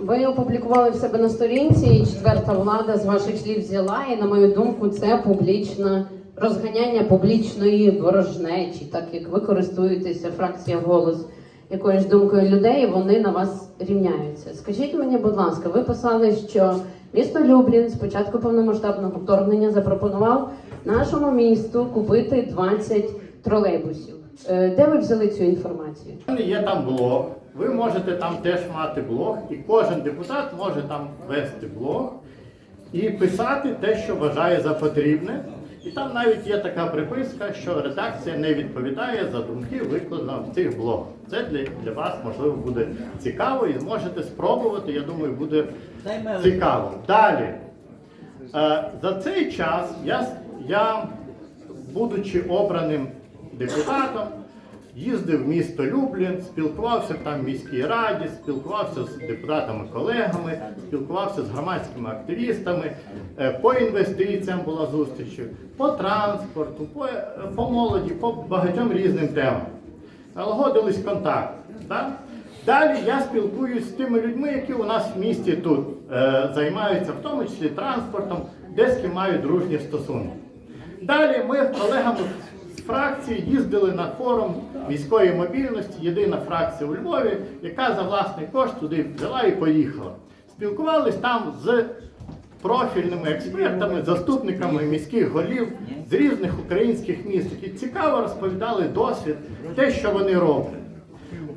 Ви опублікували в себе на сторінці, і четверта влада з ваших слів взяла, і на мою думку, це публічне розганяння публічної ворожнечі, так як ви користуєтеся фракція голос якоюсь думкою людей, вони на вас рівняються. Скажіть мені, будь ласка, ви писали, що місто Люблін з початку повномасштабного вторгнення запропонував нашому місту купити 20 тролейбусів. Е, Де ви взяли цю інформацію? Є там блог. Ви можете там теж мати блог, і кожен депутат може там вести блог і писати те, що вважає за потрібне. І там навіть є така приписка, що редакція не відповідає за думки, викладені в цих блогах. Це для, для вас можливо буде цікаво і зможете спробувати. Я думаю, буде цікаво. Далі. Е, За цей час я, я, будучи обраним депутатом, їздив в місто Люблін, спілкувався там в міській раді, спілкувався з депутатами-колегами, спілкувався з громадськими активістами, е, по інвестиціям була зустріч, по транспорту, по, е, по молоді, по багатьом різним темам. Налагодились контакти. Так? Далі я спілкуюсь з тими людьми, які у нас в місті тут е, займаються, в тому числі транспортом, де з ким мають дружні стосунки. Далі ми з колегами фракції їздили на форум міської мобільності, єдина фракція у Львові, яка за власний кошт туди взяла і поїхала. Спілкувались там з профільними експертами, заступниками міських голів з різних українських міст, які цікаво розповідали досвід, те, що вони роблять.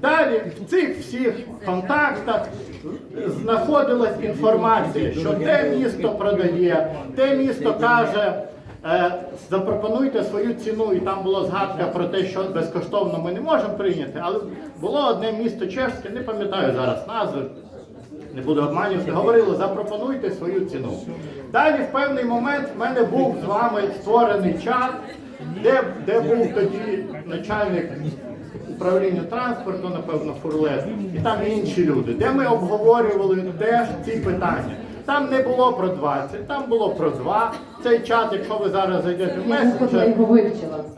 Далі в цих всіх контактах знаходилась інформація, що те місто продає, те місто каже, запропонуйте свою ціну, і там була згадка про те, що безкоштовно ми не можемо прийняти. Але було одне місто чешське, не пам'ятаю зараз назви, не буду обманювати, говорили, запропонуйте свою ціну. Далі в певний момент в мене був з вами створений чат, де, де був тоді начальник управління транспорту, напевно, Фурлес, і там інші люди, де ми обговорювали теж ці питання. Там не було про 20, там було про 2. Цей чат, якщо ви зараз зайдете в месенджер,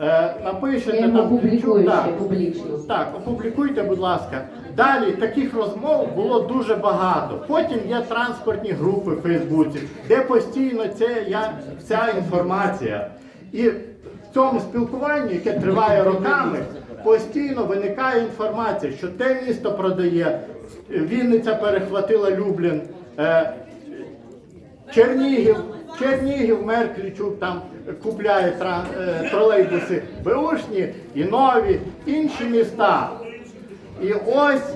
е, напишете Я його там публікую так, публічно. так, опублікуйте, будь ласка. Далі таких розмов було дуже багато. Потім є транспортні групи в Фейсбуці, де постійно це я, ця інформація. І в цьому спілкуванні, яке триває роками, постійно виникає інформація, що те місто продає, Вінниця перехватила Люблін. е, Чернігів, Чернігів, мер Клічук там купляє е, тролейбуси беушні і нові, інші міста. І ось,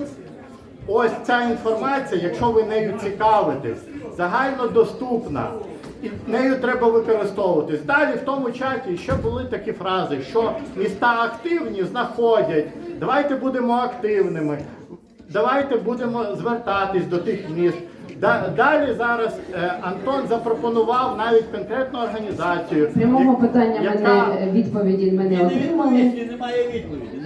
ось ця інформація, якщо ви нею цікавитесь, загально доступна. І нею треба використовуватись. Далі в тому чаті ще були такі фрази, що міста активні знаходять, давайте будемо активними, давайте будемо звертатись до тих міст. Да- Далі зараз е, Антон запропонував навіть конкретну організацію. Прямого питання яка- мене відповіді мене не отримали. Немає відповіді.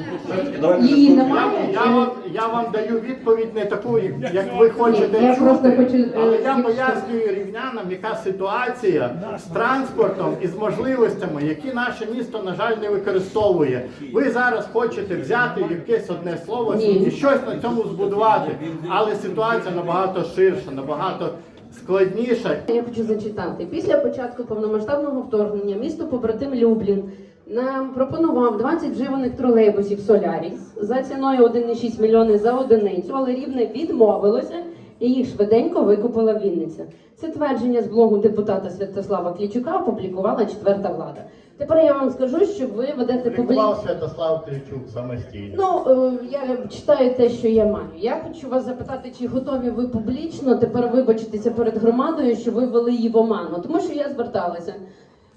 Ну, Її Я, немає. я, вам, я вам даю відповідь не таку, як- як ви хочете Ні, я чути, просто хочу, е, але я пояснюю рівнянам, яка ситуація з транспортом і з можливостями, які наше місто, на жаль, не використовує. Ви зараз хочете взяти якесь одне слово Ні. і щось на цьому збудувати, але ситуація набагато ширша, набагато складніша. Я хочу зачитати. Після початку повномасштабного вторгнення місто побратим Люблін нам пропонував 20 вживаних тролейбусів Соляріс за ціною 1,6 мільйони за одиницю, але рівне відмовилося і їх швиденько викупила Вінниця. Це твердження з блогу депутата Святослава Клічука опублікувала четверта влада. Тепер я вам скажу, що ви ведете. Публікував Святослав Кличук самостійно. Ну, е, я читаю те, що я маю. Я хочу вас запитати, чи готові ви публічно тепер вибачитися перед громадою, що ви ввели її в оману? Тому що я зверталася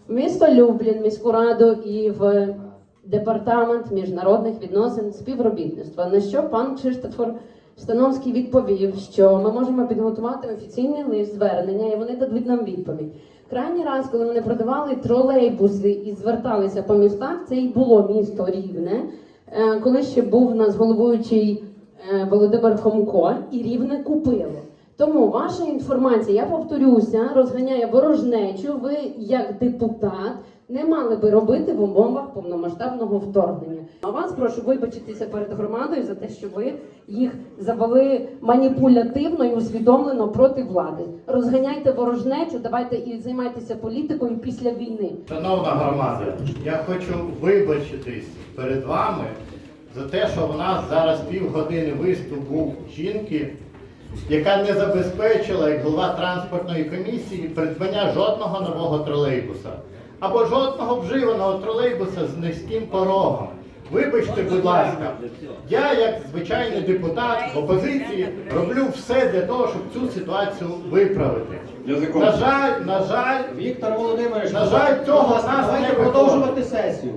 місто Люблін, міську раду і в департамент міжнародних відносин співробітництва. На що пан Кшиштофор Становський відповів, що ми можемо підготувати офіційний лист звернення, і вони дадуть нам відповідь. Крайній раз, коли вони продавали тролейбуси і зверталися по містах, це і було місто Рівне, е, коли ще був у нас головуючий е, Володимир Хомко, і Рівне купило. Тому ваша інформація, я повторюся, розганяє ворожнечу. Ви як депутат не мали би робити в умовах повномасштабного вторгнення. А вас прошу вибачитися перед громадою за те, що ви їх завели маніпулятивно і усвідомлено проти влади. Розганяйте ворожнечу, давайте і займайтеся політикою після війни. Шановна громада, я хочу вибачитись перед вами за те, що в нас зараз півгодини виступ був жінки, яка не забезпечила як голова транспортної комісії придбання жодного нового тролейбуса або жодного вживаного тролейбуса з низьким порогом. Вибачте, будь ласка, я як звичайний депутат опозиції роблю все для того, щоб цю ситуацію виправити. Язиком. На жаль, на жаль, Віктор Володимирович, На жаль, цього нас не продовжувати сесію.